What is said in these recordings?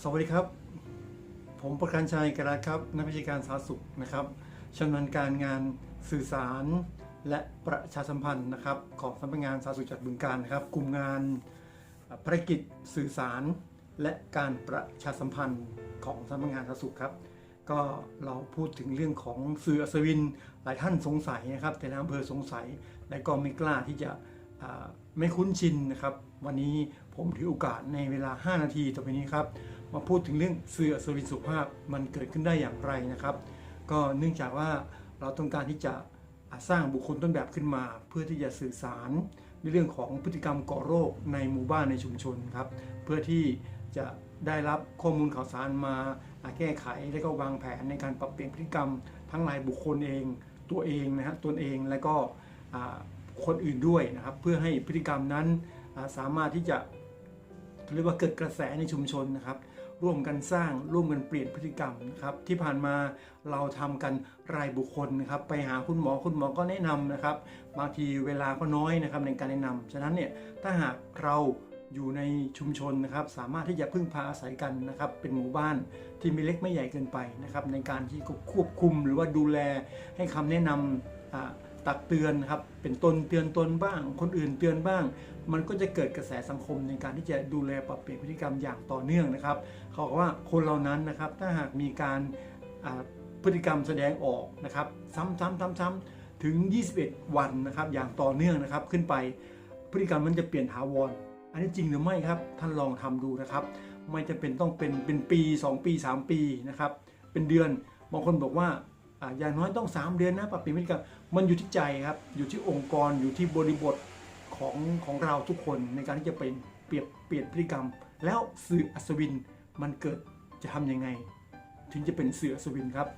สวัสดีครับ ผมประกันชัยกรัตครับ นักวิชาการสาธารณสุขนะครับชำนาญการงานสื่อสารและประชาสัมพันธ์นะครับ ของสำนักงานสาธารณสุขจัดบึงกาฬนะครับกลุ่มงานภารกิจสื่อสาร และการประชาสัมพันธ์ของสำนักงานสาธารณสุขครับ ก็เราพูดถึงเรื่องของสื่ออัศวิน หลายท่านสงสัยนะครับ แต่ในอำเภอสงสัย และก็ไม่กล้าที่จะ ไม่คุ้นชินนะครับ วันนี้ผมถือโอกาสในเวลา 5 นาทีต่อไปนี้ครับ มาพูดถึงเรื่องเสื่ออัศวินสุขภาพมันเกิดขึ้นได้อย่างไรนะครับ ก็เนื่องจากว่าเราต้องการที่จะสร้างบุคคลต้นแบบขึ้นมา เพื่อที่จะสื่อสารในเรื่องของพฤติกรรมก่อโรคในหมู่บ้านในชุมชนครับ เพื่อที่จะได้รับข้อมูลข่าวสารมาแก้ไขและก็วางแผนในการปรับเปลี่ยนพฤติกรรม ทั้งรายบุคคลเอง ตัวเองนะฮะตนเองและก็ คนอื่นด้วยนะครับ เพื่อให้พฤติกรรมนั้นสามารถที่จะเรียกว่าเกิดกระแสในชุมชนนะครับ ร่วมกันสร้างร่วมกันเปลี่ยนพฤติกรรมนะครับที่ผ่านมาเราทำกันรายบุคคลนะครับ ไปหาคุณหมอคุณหมอก็แนะนำนะครับ บางทีเวลาก็น้อยนะครับในการแนะนำฉะนั้นเนี่ยถ้าหากเราอยู่ในชุมชนนะครับ สามารถที่จะพึ่งพาอาศัยกันนะครับ เป็นหมู่บ้านที่ม่เล็กไม่ใหญ่เกินไปนะครับ ในการที่ควบคุมหรือว่าดูแลให้คำแนะนำอ่า ตักเตือนนะครับเป็นตนเตือนตนบ้าง คนอื่นเตือนบ้าง มันก็จะเกิดกระแสสังคมในการที่จะดูแลปรับเปลี่ยนพฤติกรรมอย่างต่อเนื่องนะครับ เขาบอกว่าคนเหล่านั้นนะครับถ้าหากมีการพฤติกรรมแสดงออกนะครับ ซ้ำๆๆๆถึง 21 วันนะครับอย่างต่อเนื่องนะครับขึ้นไปพฤติกรรมมันจะเปลี่ยนถาวรอันนี้จริงหรือไม่ครับท่านลองทำดูนะครับ ไม่จะเป็นต้องเป็นเป็นปี 2 ปี 3 ปีนะครับเป็นเดือนบางคนบอกว่า อย่างน้อยต้อง 3 เดือนนะปรับเปลี่ยนพฤติกรรมมันอยู่ที่ใจครับ อยู่ที่องค์กรอยู่ที่บริบทของของเราทุกคนในการที่จะเป็นเปลี่ยนเปลี่ยนพฤติกรรม แล้วสื่ออัศวินมันเกิดจะทำยังไง ถึงจะเป็นสื่ออัศวินครับ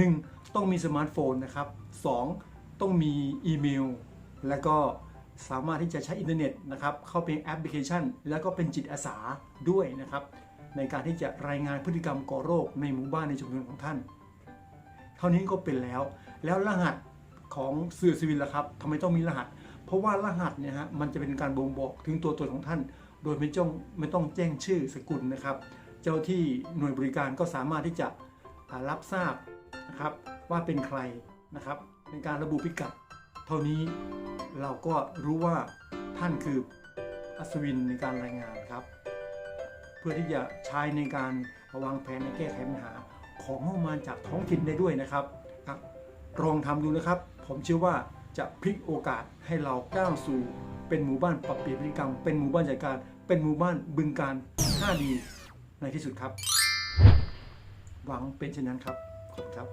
1. ต้องมีสมาร์ทโฟนนะครับ 2. ต้องมีอีเมล แล้วก็สามารถที่จะใช้อินเทอร์เน็ตนะครับเข้าเป็นแอปพลิเคชัน แล้วก็เป็นจิตอาสาด้วยนะครับ ในการที่จะรายงานพฤติกรรมก่อโรคในหมู่บ้านในชุมชนของท่าน ท่านี้ก็เป็นแล้ว แล้วรหัสของสื่อสวินล่ะครับทำไมต้องมีรหัส เพราะว่ารหัสเนี่ยฮะมันจะเป็นการบ่งบอกถึงตัวตนของท่าน โดยไม่จ้องไม่ต้องแจ้งชื่อสกุลนะครับ เจ้าที่หน่วยบริการก็สามารถที่จะรับทราบนะครับว่าเป็นใครนะครับเป็นการระบุพิกัด เท่านี้เราก็รู้ว่าท่านคืออัศวินในการรายงานครับ เพื่อที่จะใช้ในการวางแผนในแก้ไขปัญหา ของงบประมาณจากท้องถิ่นได้ด้วยนะครับครับลองทำดูนะครับ ผมเชื่อว่าจะพลิกโอกาสให้เราก้าวสู่ เป็นหมู่บ้านปรับเปลี่ยนพฤติกรรม เป็นหมู่บ้านจัดการ เป็นหมู่บ้านบึงการ 5D ในที่สุดครับ หวังเป็นเช่นนั้นครับ ขอบคุณครับ